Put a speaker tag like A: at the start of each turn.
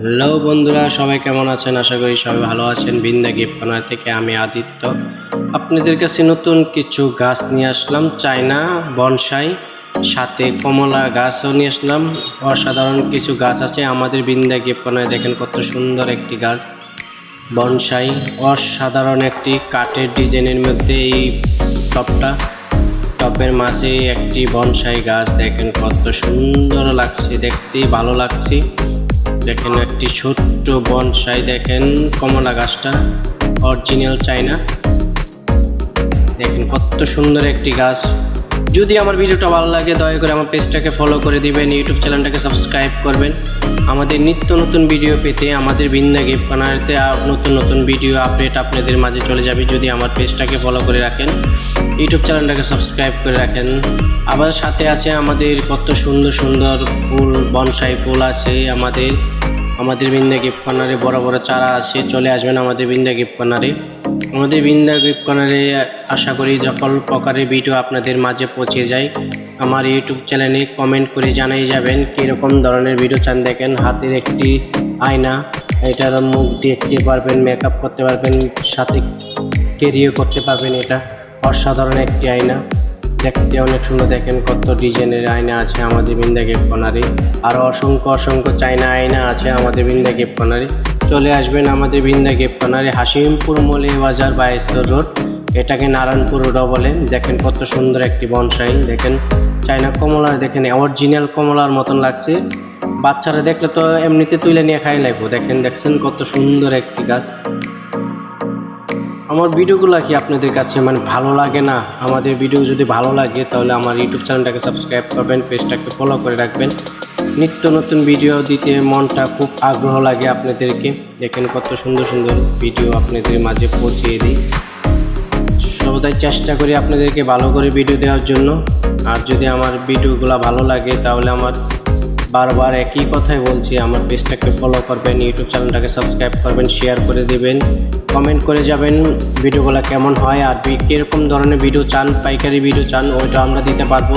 A: Hello বন্ধুরা, সবাই কেমন আছেন? আশা করি সবাই ভালো আছেন। বিন্দা গিফট থেকে আমি আদিত্য। আপনাদের কাছে নতুন কিছু গাছ নিয়ে আসলাম, চায়না, বনসাই, সাথে কমলা গাছও নিয়ে আসলাম। অসাধারণ কিছু গাছ আছে। আমাদের বিন্দা গিফট দেখেন কত সুন্দর একটি গাছ। বনসাই, অসাধারণ একটি কাঠের ডিজাইনের মধ্যে এই টপটা। টপের মাঝে একটি বনসাই গাছ, দেখেন কত সুন্দর লাগছে, দেখতে ভালো লাগছে। দেখেন একটি ছোট্ট বনসাই, দেখেন কমলা গাছটা অরিজিনাল চাইনা দেখেন কত সুন্দর একটি গাছ। যদি আমার ভিডিওটা ভালো লাগে, দয়া করে আমার পেজটাকে ফলো করে দিবেন ইউটিউব চ্যানেলটাকে সাবস্ক্রাইব করবেন। আমাদের নিত্য নতুন ভিডিও পেতে আমাদের বিন্দা গিফট নতুন নতুন ভিডিও আপডেট আপনাদের মাঝে চলে যাবে যদি আমার পেজটাকে ফলো করে রাখেন। ইউটিউব চ্যানেলটাকে সাবস্ক্রাইব করে রাখেন। আবার সাথে আছে আমাদের কত সুন্দর সুন্দর ফুল, বনসাই ফুল আছে আমাদের। আমাদের বিন্দা গিফট কর্নারে বড় বড় চারা আছে, চলে আসবেন আমাদের বিন্দা গিফট কর্নারে। আমাদের বিন্দা গিফট কর্নারে আশা করি সকল প্রকারের ভিডিও আপনাদের মাঝে পৌঁছে যায়। আমার ইউটিউব চ্যানেলে কমেন্ট করে জানাই যাবেন কীরকম ধরনের ভিডিও চান দেখেন। হাতের একটি আয়না, এটার মুখ দেখতে পারবেন মেকআপ করতে পারবেন, সাথে কেরিও করতে পারবেন এটা। অসাধারণ একটি আয়না। দেখতে অনেক সুন্দর। দেখেন কত ডিজাইনের আয়না আছে আমাদের বিন্দা গিফট কর্নারে আরও অসংখ্য অসংখ্য চাইনা আয়না আছে আমাদের বিন্দা গিফট কর্নারে চলে আসবেন আমাদের বিন্দা গিফট কর্নারে হাসিমপুর মলি বাজার বাইশ্বর রোড। এটাকে নারায়ণপুর রোডও বলে। দেখেন কত সুন্দর একটি বনসাই। দেখেন চাইনা কমলা, দেখেন অরিজিনাল কমলার মতন লাগছে। বাচ্চারা দেখলে তো এমনিতে তুলে নিয়ে খাই লাগবো। দেখেন, দেখছেন কত সুন্দর একটি গাছ। আমার ভিডিওগুলো কি আপনাদের কাছে মানে ভালো লাগে না? আমাদের ভিডিও যদি ভালো লাগে, তাহলে আমার ইউটিউব চ্যানেলটাকে সাবস্ক্রাইব করবেন, পেজটাকে ফলো করে রাখবেন। নিত্য নতুন ভিডিও দিতে মনটা খুব আগ্রহ লাগে আপনাদেরকে। দেখেন কত সুন্দর সুন্দর ভিডিও আপনাদের মাঝে পৌঁছিয়ে দিই। সর্বদাই চেষ্টা করি আপনাদেরকে ভালো করে ভিডিও দেওয়ার জন্য। আর যদি আমার ভিডিওগুলো ভালো লাগে, তাহলে আমার বারবার একই কথাই বলছি, আমার পেজটাকে ফলো করবেন ইউটিউব চ্যানেলটাকে সাবস্ক্রাইব করবেন শেয়ার করে দেবেন। কমেন্ট করে যাবেন ভিডিওগুলো কেমন হয় আর কীরকম ধরনের ভিডিও চান, পাইকারি ভিডিও চান, ওইটা আমরা দিতে পারব।